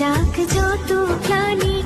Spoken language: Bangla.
যাক যত প্রাণী